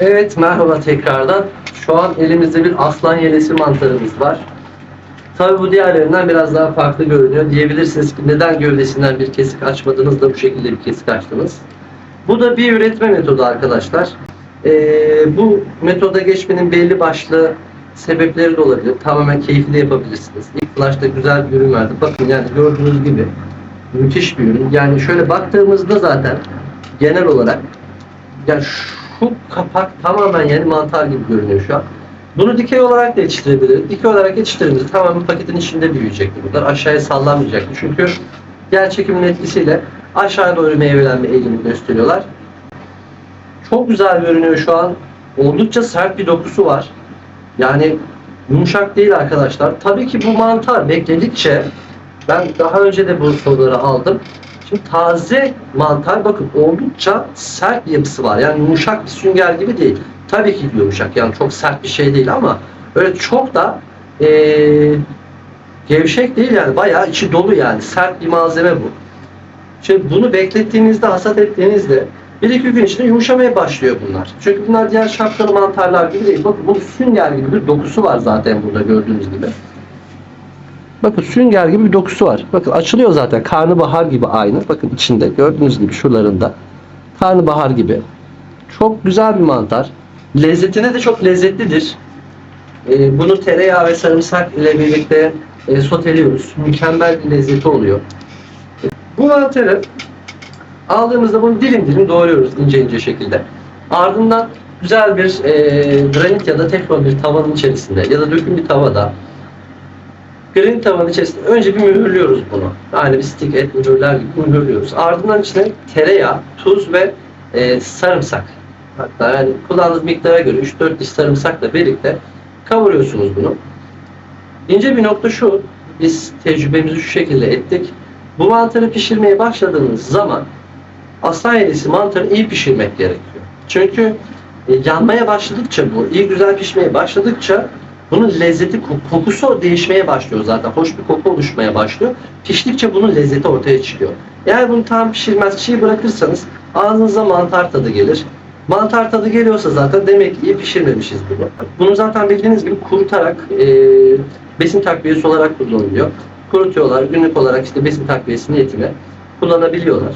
Evet merhaba tekrardan. Şu an elimizde bir aslan yelesi mantarımız var. Tabii bu diğerlerinden biraz daha farklı görünüyor. Diyebilirsiniz ki neden gövdesinden bir kesik açmadınız da bu şekilde bir kesik açtınız. Bu da bir üretme metodu arkadaşlar. Ee, bu metoda geçmenin belli başlı sebepleri de olabilir. Tamamen keyifli yapabilirsiniz. İlk flash'ta güzel bir ürün verdi. Bakın yani gördüğünüz gibi müthiş bir ürün. Yani şöyle baktığımızda zaten genel olarak yani şu kapak tamamen yeni mantar gibi görünüyor şu an. Bunu dikey olarak da yetiştirebiliriz. Dikey olarak yetiştirdiğimizde tamamen paketin içinde büyüyecektir bunlar. Aşağıya sallanmayacaktır. Çünkü yer çekiminin etkisiyle aşağı doğru meyvelenme eğilimi gösteriyorlar. Çok güzel görünüyor şu an. Oldukça sert bir dokusu var. Yani yumuşak değil arkadaşlar. Tabii ki bu mantar bekledikçe ben daha önce de bu soruları aldım. Şimdi taze mantar bakın oldukça sert bir yapısı var. Yani yumuşak bir sünger gibi değil. Tabii ki yumuşak yani çok sert bir şey değil ama öyle çok da eee, gevşek değil yani bayağı içi dolu yani sert bir malzeme bu. Şimdi bunu beklettiğinizde hasat ettiğinizde bir iki gün içinde yumuşamaya başlıyor bunlar. Çünkü bunlar diğer şapkalı mantarlar gibi değil. Bakın bunun sünger gibi bir dokusu var zaten burada gördüğünüz gibi. Bakın sünger gibi bir dokusu var. Bakın açılıyor zaten. Karnabahar gibi aynı. Bakın içinde gördüğünüz gibi şuralarında. Karnabahar gibi. Çok güzel bir mantar. Lezzetine de çok lezzetlidir. Ee, bunu tereyağı ve sarımsak ile birlikte e, soteliyoruz. Mükemmel bir lezzeti oluyor. Bu mantarı aldığımızda bunu dilim dilim doğruyoruz ince ince şekilde. Ardından güzel bir e, granit ya da teflon bir tavanın içerisinde ya da döküm bir tavada Granit tavanın içerisinde önce bir mühürlüyoruz bunu. Aynı bir stick et mühürler gibi mühürlüyoruz. Ardından içine tereyağı, tuz ve e, sarımsak. Hatta yani kullandığınız miktara göre 3-4 diş sarımsakla birlikte kavuruyorsunuz bunu. İnce bir nokta şu, biz tecrübemizi şu şekilde ettik. Bu mantarı pişirmeye başladığınız zaman aslan yelisi mantarı iyi pişirmek gerekiyor. Çünkü e, yanmaya başladıkça bu, iyi güzel pişmeye başladıkça bunun lezzeti, ko- kokusu değişmeye başlıyor zaten. Hoş bir koku oluşmaya başlıyor. Piştikçe bunun lezzeti ortaya çıkıyor. Eğer bunu tam pişirmez, çiğ bırakırsanız ağzınıza mantar tadı gelir. Mantar tadı geliyorsa zaten demek ki iyi pişirmemişiz bunu. Bunu zaten bildiğiniz gibi kurutarak e, besin takviyesi olarak kullanılıyor. Kurutuyorlar, günlük olarak işte besin takviyesi niyetine kullanabiliyorlar.